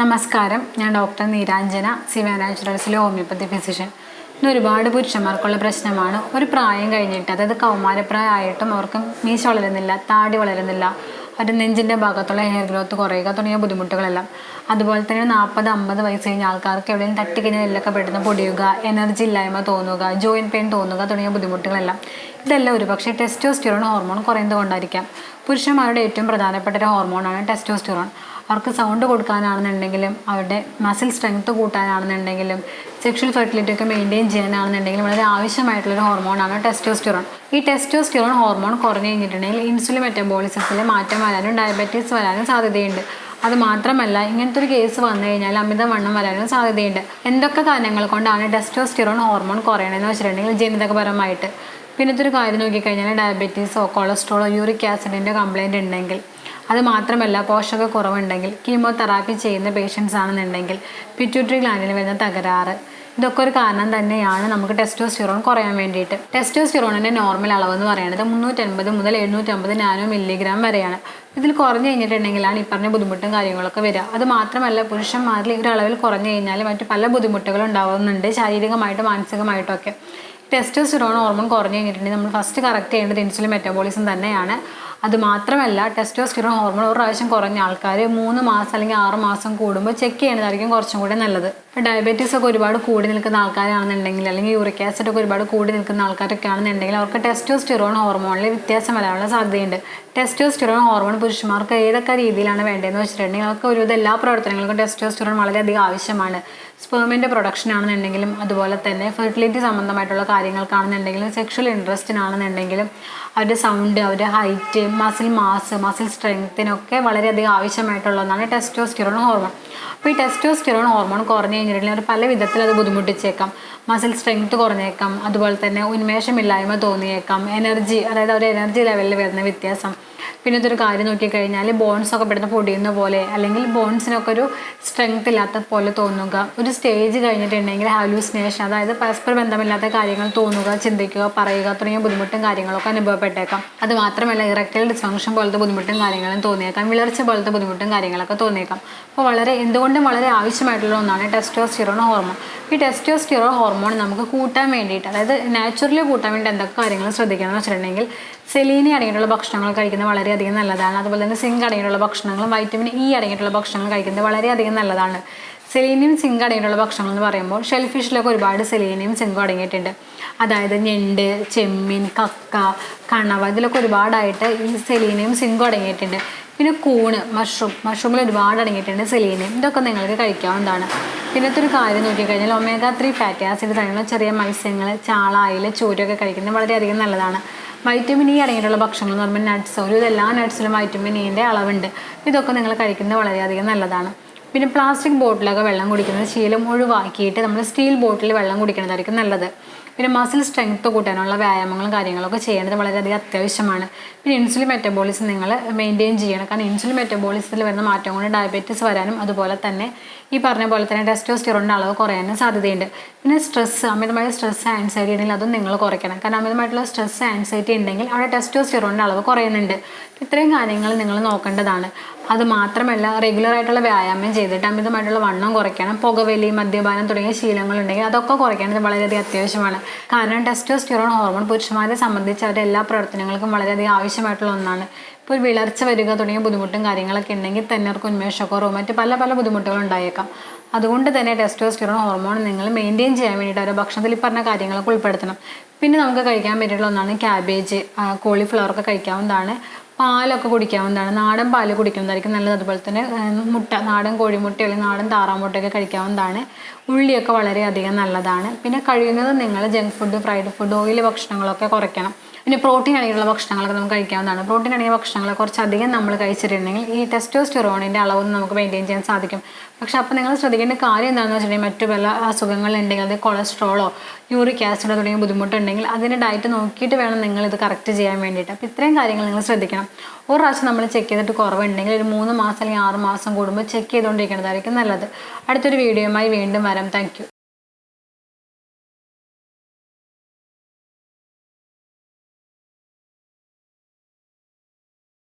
നമസ്കാരം. ഞാൻ ഡോക്ടർ നീരാഞ്ജന സിവ നാച്ചുറൽസിലെ ഹോമിയോപ്പതി ഫിസിഷ്യൻ. ഇന്ന് ഒരുപാട് പുരുഷന്മാർക്കുള്ള പ്രശ്നമാണ്. ഒരു പ്രായം കഴിഞ്ഞിട്ട് അതായത് കൗമാരപ്രായമായിട്ടും അവർക്ക് മീശ വളരുന്നില്ല താടി വളരുന്നില്ല അവരുടെ നെഞ്ചിന്റെ ഭാഗത്തുള്ള ഹെയർ ഗ്രോത്ത് കുറയുക തുടങ്ങിയ ബുദ്ധിമുട്ടുകളെല്ലാം. അതുപോലെ തന്നെ നാൽപ്പത് അമ്പത് വയസ്സ് കഴിഞ്ഞ ആൾക്കാർക്ക് എവിടെയും തട്ടിക്കഴിഞ്ഞാൽ എല്ലൊക്കെ പെട്ടെന്ന് പൊടിയുക എനർജി ഇല്ലായ്മ തോന്നുക ജോയിന്റ് പെയിൻ തോന്നുക തുടങ്ങിയ ബുദ്ധിമുട്ടുകളെല്ലാം. ഇതെല്ലാം ഒരുപക്ഷെ ടെസ്റ്റോസ്റ്റിറോൺ ഹോർമോൺ കുറയുന്നത് കൊണ്ടായിരിക്കാം. പുരുഷന്മാരുടെ ഏറ്റവും പ്രധാനപ്പെട്ട ഒരു ഹോർമോണാണ് ടെസ്റ്റോസ്റ്റിറോൺ അവർക്ക് സൗണ്ട് കൊടുക്കാനാണെന്നുണ്ടെങ്കിലും അവരുടെ മസിൽ സ്ട്രെങ്ത് കൂട്ടാനാണെന്നുണ്ടെങ്കിലും സെക്ഷൽ ഫെർട്ടിലിറ്റി ഒക്കെ മെയിന്റെയിൻ ചെയ്യാനാണെന്നുണ്ടെങ്കിലും വളരെ ആവശ്യമായിട്ടുള്ള ഒരു ഹോർമോണാണ് ടെസ്റ്റോസ്റ്റിറോൺ ഈ ടെസ്റ്റോസ്റ്റിറോൺ ഹോർമോൺ കുറഞ്ഞു കഴിഞ്ഞിട്ടുണ്ടെങ്കിൽ ഇൻസുലിൻ മെറ്റബോളിസത്തിൽ മാറ്റം വരാനും ഡയബറ്റീസ് വരാനും സാധ്യതയുണ്ട്. അത് മാത്രമല്ല ഇങ്ങനത്തെ ഒരു കേസ് വന്നു കഴിഞ്ഞാൽ അമിതവണ്ണം വരാനും സാധ്യതയുണ്ട്. എന്തൊക്കെ കാരണങ്ങൾ കൊണ്ടാണ് ടെസ്റ്റോസ്റ്റിറോൺ ഹോർമോൺ കുറയണമെന്ന് വെച്ചിട്ടുണ്ടെങ്കിൽ ജനിതകപരമായിട്ട്. പിന്നത്തെ ഒരു കാര്യം നോക്കിക്കഴിഞ്ഞാൽ ഡയബറ്റീസോ കൊളസ്ട്രോളോ യൂറിക് ആസിഡിന്റെ കംപ്ലയിന്റ് ഉണ്ടെങ്കിൽ അത് മാത്രമല്ല പോഷക കുറവുണ്ടെങ്കിൽ കീമോതെറാപ്പി ചെയ്യുന്ന പേഷ്യൻസ് ആണെന്നുണ്ടെങ്കിൽ പിറ്റ്യൂട്ടറി ഗ്ലാൻഡിന് വരുന്ന തകരാറ് ഇതൊക്കെ ഒരു കാരണം തന്നെയാണ് നമുക്ക് ടെസ്റ്റോസ്റ്റിറോൺ കുറയാൻ വേണ്ടിയിട്ട്. ടെസ്റ്റോസ്റ്റിറോണിന്റെ നോർമൽ അളവ് എന്ന് പറയുന്നത് മുന്നൂറ്റൻപത് മുതൽ എഴുന്നൂറ്റമ്പത് നാനോ മില്ലിഗ്രാം വരെയാണ്. ഇതിൽ കുറഞ്ഞു കഴിഞ്ഞിട്ടുണ്ടെങ്കിലാണ് ഈ പറഞ്ഞ ബുദ്ധിമുട്ടും കാര്യങ്ങളൊക്കെ വരിക. അത് മാത്രമല്ല പുരുഷന്മാരിൽ ഒരു അളവിൽ കുറഞ്ഞു കഴിഞ്ഞാൽ മറ്റു പല ബുദ്ധിമുട്ടുകളും ഉണ്ടാവുന്നുണ്ട് ശാരീരികമായിട്ടും മാനസികമായിട്ടൊക്കെ ടെസ്റ്റോസ്റ്റിറോൺ ഹോർമോൺ കുറഞ്ഞു കഴിഞ്ഞിട്ടുണ്ടെങ്കിൽ നമ്മൾ ഫസ്റ്റ് കറക്റ്റ് ചെയ്യേണ്ടത് ഇൻസുലിൻ മെറ്റബോളിസം തന്നെയാണ്. അത് മാത്രമല്ല ടെസ്റ്റോസ്റ്റിറോൺ ഹോർമോൺ ഒരു പ്രാവശ്യം കുറഞ്ഞ ആൾക്കാർ മൂന്ന് മാസം അല്ലെങ്കിൽ ആറ് മാസം കൂടുമ്പോൾ ചെക്ക് ചെയ്യുന്നതായിരിക്കും കുറച്ചും കൂടെ നല്ലത്. ഇപ്പോൾ ഡയബറ്റീസ് ഒക്കെ ഒരുപാട് കൂടി നിൽക്കുന്ന ആൾക്കാരാണെന്നുണ്ടെങ്കിൽ അല്ലെങ്കിൽ യൂറിക് ആസിഡ് ഒക്കെ ഒരുപാട് കൂടി നിൽക്കുന്ന ആൾക്കാരൊക്കെ ആണെന്നുണ്ടെങ്കിൽ അവർക്ക് ടെസ്റ്റോസ്റ്റിറോൺ ഹോർമോണിൽ വ്യത്യാസം വരാനുള്ള സാധ്യതയുണ്ട്. ടെസ്റ്റോസ്റ്റിറോൺ ഹോർമോൺ പുരുഷന്മാർക്ക് ഏതൊക്കെ രീതിയിലാണ് വേണ്ടതെന്ന് വെച്ചിട്ടുണ്ടെങ്കിൽ അവർക്ക് ഒരുവിധ എല്ലാ പ്രവർത്തനങ്ങൾക്കും ടെസ്റ്റോസ്റ്റിറോൺ വളരെയധികം ആവശ്യമാണ്. സ്പേമിന്റെ പ്രൊഡക്ഷൻ ആണെന്നുണ്ടെങ്കിലും അതുപോലെ തന്നെ ഫെർട്ടിലിറ്റി സംബന്ധമായിട്ടുള്ള കാര്യങ്ങൾക്കാണെന്നുണ്ടെങ്കിലും സെക്ഷൽ ഇൻട്രസ്റ്റിനാണെന്നുണ്ടെങ്കിലും അവരുടെ സൗണ്ട് അവരുടെ ഹൈറ്റ് മസിൽ മാസ് മസിൽ സ്ട്രെങ്ത്തിനൊക്കെ വളരെയധികം ആവശ്യമായിട്ടുള്ള ഒന്നാണ് ടെസ്റ്റോസ്റ്റിറോൺ ഹോർമോൺ അപ്പോൾ ഈ ടെസ്റ്റോസ്റ്റിറോൺ ഹോർമോൺ കുറഞ്ഞു കഴിഞ്ഞിട്ടുണ്ടെങ്കിൽ പല വിധത്തിൽ അത് ബുദ്ധിമുട്ടിച്ചേക്കാം. Muscle strength കുറഞ്ഞേക്കാം. അതുപോലെ തന്നെ ഉന്മേഷമില്ലായ്മ തോന്നിയേക്കാം. എനർജി അതായത് അവരുടെ എനർജി ലെവലിൽ വരുന്ന വ്യത്യാസം. പിന്നെ ഇതൊരു കാര്യം നോക്കിക്കഴിഞ്ഞാൽ ബോൺസ് ഒക്കെ പെട്ടെന്ന് പൊടിയുന്ന പോലെ അല്ലെങ്കിൽ ബോൺസിനൊക്കെ ഒരു സ്ട്രെങ്ത് ഇല്ലാത്ത പോലെ തോന്നുക. ഒരു സ്റ്റേജ് കഴിഞ്ഞിട്ടുണ്ടെങ്കിൽ ഹാലൂസിനേഷൻ അതായത് പരസ്പര ബന്ധമില്ലാത്ത കാര്യങ്ങൾ തോന്നുക ചിന്തിക്കുക പറയുക തുടങ്ങിയ ബുദ്ധിമുട്ടും കാര്യങ്ങളൊക്കെ അനുഭവപ്പെട്ടേക്കാം. അത് മാത്രമല്ല ഇറക്റ്റൽ ഡിസ്ഫങ്ഷൻ പോലത്തെ ബുദ്ധിമുട്ടും കാര്യങ്ങളും തോന്നിയേക്കാം. വിളർച്ച പോലത്തെ ബുദ്ധിമുട്ടും കാര്യങ്ങളൊക്കെ തോന്നിയേക്കാം. അപ്പോൾ വളരെ എന്തുകൊണ്ടും വളരെ ആവശ്യമായിട്ടുള്ള ഒന്നാണ് ടെസ്റ്റോസ്റ്റിറോൺ ഹോർമോൺ ഈ ടെസ്റ്റോസ്റ്റിറോൺ ഹോർമോൺ നമുക്ക് കൂട്ടാൻ വേണ്ടിയിട്ട് അതായത് നാച്ചുറലി കൂട്ടാൻ വേണ്ടി എന്തൊക്കെ കാര്യങ്ങൾ ശ്രദ്ധിക്കണം എന്ന് വെച്ചിട്ടുണ്ടെങ്കിൽ സെലീനി അടങ്ങിയിട്ടുള്ള ഭക്ഷണങ്ങൾ കഴിക്കുന്നത് വളരെയധികം നല്ലതാണ്. അതുപോലെ തന്നെ സിങ്ക് അടങ്ങിയിട്ടുള്ള ഭക്ഷണങ്ങളും വൈറ്റമിൻ ഇ അടങ്ങിയിട്ടുള്ള ഭക്ഷണങ്ങൾ കഴിക്കുന്നത് വളരെയധികം നല്ലതാണ്. സെലീനിയം സിങ്ക് അടങ്ങിയിട്ടുള്ള ഭക്ഷണങ്ങൾ എന്ന് പറയുമ്പോൾ ഷെൽഫിഷിലൊക്കെ ഒരുപാട് സെലീനിയം സിങ്ക് അടങ്ങിയിട്ടുണ്ട്. അതായത് ഞണ്ട് ചെമ്മീൻ കക്ക കണവ ഇതിലൊക്കെ ഒരുപാടായിട്ട് ഈ സെലീനിയം സിങ്ക് അടങ്ങിയിട്ടുണ്ട്. പിന്നെ കൂണ് മഷ്റൂം മഷ്റൂമിൽ ഒരുപാട് അടങ്ങിയിട്ടുണ്ട് സെലീനിയം ഇതൊക്കെ നിങ്ങൾക്ക് കഴിക്കാവുന്നതാണ്. പിന്നത്തെ ഒരു കാര്യം നോക്കിക്കഴിഞ്ഞാൽ ഒമേഗ ത്രീ ഫാറ്റി ആസിഡ് തന്നെയുള്ള ചെറിയ മത്സ്യങ്ങൾ ചാള അയില ചൂരൊക്കെ കഴിക്കുന്നത് വളരെയധികം നല്ലതാണ്. വൈറ്റമിൻ ഇ അടങ്ങിയിട്ടുള്ള ഭക്ഷണങ്ങൾ എന്ന് പറയുമ്പോൾ നട്ട്സ് ഒരു എല്ലാ നട്ട്സിലും വൈറ്റമിൻ ഇന്റെ അളവുണ്ട്. ഇതൊക്കെ നിങ്ങൾ കഴിക്കുന്നത് വളരെയധികം നല്ലതാണ്. പിന്നെ പ്ലാസ്റ്റിക് ബോട്ടിലൊക്കെ വെള്ളം കുടിക്കുന്നത് ശീലം ഒഴിവാക്കിയിട്ട് നമ്മൾ സ്റ്റീൽ ബോട്ടിൽ വെള്ളം കുടിക്കുന്നതായിരിക്കും നല്ലത്. പിന്നെ മസിൽ സ്ട്രെങ്ത്ത് കൂട്ടാനുള്ള വ്യായാമങ്ങളും കാര്യങ്ങളൊക്കെ ചെയ്യേണ്ടത് വളരെയധികം അത്യാവശ്യമാണ്. പിന്നെ ഇൻസുലിൻ മെറ്റബോളിസം നിങ്ങൾ മെയിന്റെയിൻ ചെയ്യണം. കാരണം ഇൻസുലിൻ മെറ്റബോളിസത്തിൽ വരുന്ന മാറ്റം കൊണ്ട് ഡയബറ്റീസ് വരാനും അതുപോലെ തന്നെ ഈ പറഞ്ഞ പോലെ തന്നെ ടെസ്റ്റോസ്റ്റിറോണിന്റെ അളവ് കുറയാനും സാധ്യതയുണ്ട്. പിന്നെ സ്ട്രെസ്സ് അമിതമായ സ്ട്രെസ് ആൻസൈറ്റി ഉണ്ടെങ്കിൽ അതും നിങ്ങൾ കുറയ്ക്കണം. കാരണം അമിതമായിട്ടുള്ള സ്ട്രെസ് ആൻസൈറ്റി ഉണ്ടെങ്കിൽ അവിടെ ടെസ്റ്റോസ്റ്റിറോണിന്റെ അളവ് കുറയുന്നുണ്ട്. ഇത്രയും കാര്യങ്ങൾ നിങ്ങൾ നോക്കേണ്ടതാണ്. അത് മാത്രമല്ല റെഗുലർ ആയിട്ടുള്ള വ്യായാമം ചെയ്തിട്ട് അമിതമായിട്ടുള്ള വണ്ണം കുറയ്ക്കണം പുകവലി മദ്യപാനം തുടങ്ങിയ ശീലങ്ങളുണ്ടെങ്കിൽ അതൊക്കെ കുറയ്ക്കേണ്ടത് വളരെയധികം അത്യാവശ്യമാണ്. കാരണം ടെസ്റ്റോസ്റ്റിറോൺ ഹോർമോൺ പുരുഷന്മാരെ സംബന്ധിച്ച് അവരുടെ എല്ലാ പ്രവർത്തനങ്ങൾക്കും വളരെയധികം ആവശ്യമായിട്ടുള്ള ഒന്നാണ്. ഇപ്പോൾ ഒരു വിളർച്ച വരിക തുടങ്ങിയ ബുദ്ധിമുട്ടും കാര്യങ്ങളൊക്കെ ഉണ്ടെങ്കിൽ തന്നെ അവർക്ക് ഉന്മേഷക്കുറവും മറ്റ് പല പല ബുദ്ധിമുട്ടുകളും ഉണ്ടായേക്കാം. അതുകൊണ്ട് തന്നെ ടെസ്റ്റോസ്റ്റിറോൺ ഹോർമോൺ നിങ്ങൾ മെയിന്റെയിൻ ചെയ്യാൻ വേണ്ടിയിട്ട് അവരുടെ ഭക്ഷണത്തിൽ പറഞ്ഞ കാര്യങ്ങളൊക്കെ ഉൾപ്പെടുത്തണം. പിന്നെ നമുക്ക് കഴിക്കാൻ പറ്റിയിട്ടുള്ള ഒന്നാണ് ക്യാബേജ് കോളിഫ്ലവർ ഒക്കെ കഴിക്കാവുന്നതാണ്. പാലൊക്കെ കുടിക്കാവുന്നതാണ് നാടൻ പാൽ കുടിക്കുന്നതായിരിക്കും നല്ലത്. അതുപോലെ തന്നെ മുട്ട നാടൻ കോഴിമുട്ട അല്ലെങ്കിൽ നാടൻ താറാമുട്ടയൊക്കെ കഴിക്കാവുന്നതാണ് ഉള്ളിയൊക്കെ വളരെയധികം നല്ലതാണ്. പിന്നെ കഴിയുന്നത് നിങ്ങൾ junk food fried food oil ഭക്ഷണങ്ങളൊക്കെ കുറയ്ക്കണം. പിന്നെ പ്രോട്ടീൻ അടങ്ങിയുള്ള ഭക്ഷണങ്ങളൊക്കെ നമുക്ക് കഴിക്കാവുന്നതാണ്. പ്രോട്ടീൻ അടങ്ങിയ ഭക്ഷണങ്ങളെ കുറച്ചധികം നമ്മൾ കഴിച്ചിട്ടുണ്ടെങ്കിൽ ഈ ടെസ്റ്റോസ്റ്റിറോണിന്റെ അളവ് നമുക്ക് മെയിന്റെയിൻ ചെയ്യാൻ സാധിക്കും. പക്ഷെ അപ്പോൾ നിങ്ങൾ ശ്രദ്ധിക്കേണ്ട കാര്യം എന്താണെന്ന് വെച്ചിട്ടുണ്ടെങ്കിൽ മറ്റു പല അസുഖങ്ങളുണ്ടെങ്കിൽ അത് കൊളസ്ട്രോളോ യൂറിക് ആസിഡോ തുടങ്ങിയ ബുദ്ധിമുട്ടുണ്ടെങ്കിൽ അതിന്റെ ഡയറ്റ് നോക്കിയിട്ട് വേണം നിങ്ങൾ ഇത് കറക്റ്റ് ചെയ്യാൻ വേണ്ടിയിട്ട്. അപ്പോൾ ഇത്രയും കാര്യങ്ങൾ നിങ്ങൾ ശ്രദ്ധിക്കണം. ഒരു പ്രാവശ്യം നമ്മൾ ചെക്ക് ചെയ്തിട്ട് കുറവുണ്ടെങ്കിൽ ഒരു മൂന്ന് മാസം അല്ലെങ്കിൽ ആറ് മാസം കൂടുമ്പോൾ ചെക്ക് ചെയ്തുകൊണ്ടിരിക്കുന്നതായിരിക്കും നല്ലത്. അടുത്തൊരു വീഡിയോയുമായി വീണ്ടും വരാം. Thank you.